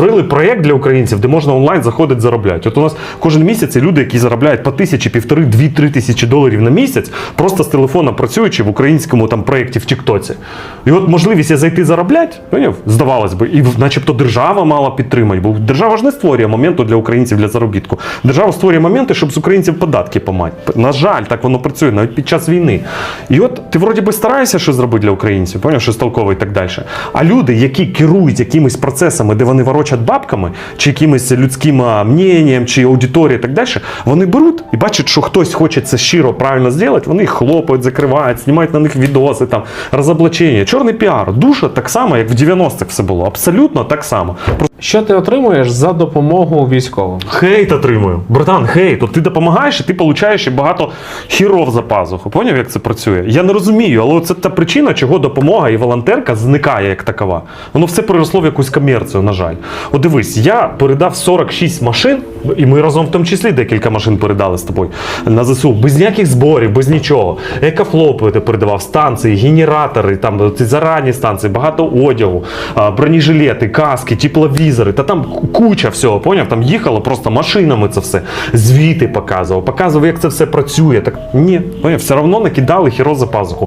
створили проєкт для українців, де можна онлайн заходити заробляти. От у нас кожен місяць люди, які заробляють по тисячі, півтори, дві, три тисячі доларів на місяць, просто з телефона працюючи в українському там проєкті в Тіктоці. І от можливість зайти заробляти, поняв? здавалось би, і начебто держава мала підтримати, бо держава ж не створює моменту для українців для заробітку. Держава створює моменти, щоб з українців податки помати. На жаль, так воно працює навіть під час війни. І от ти вроді би стараєшся щось зробити для українців, поняв, щось толкове і так далі. А люди, які керують якимись процесами, де вони ворочать бабками, чи якимось людським мненням, чи аудиторією і так далі, вони беруть і бачать, що хтось хоче це щиро правильно зробити, вони їх хлопають, закривають, знімають на них відоси, там, розоблачення. Чорний піар. Душа так само, як в 90-х все було. Абсолютно так само. Що ти отримуєш за допомогу військовим? Хейт отримую. Братан, хейт. От ти допомагаєш, і ти получаєш ще багато хіров за пазуху. Поняв, як це працює? Я не розумію, але це та причина, чого допомога і волонтерка зникає як такова. Воно все переросло в якусь комерцію, на жаль. От дивись, я передав 46 машин, і ми разом в тому числі декілька машин передали з тобою на ЗСУ, без ніяких зборів, без нічого. Екофлопи ти передавав, станції, генератори, там ці зарані станції, багато одягу, бронежилети, каски, тепловізори, та там куча всього, поняв? Там їхало просто машинами це все. Звіти показував, показував, як це все працює. Так ні, все одно накидали хіро за пазуху.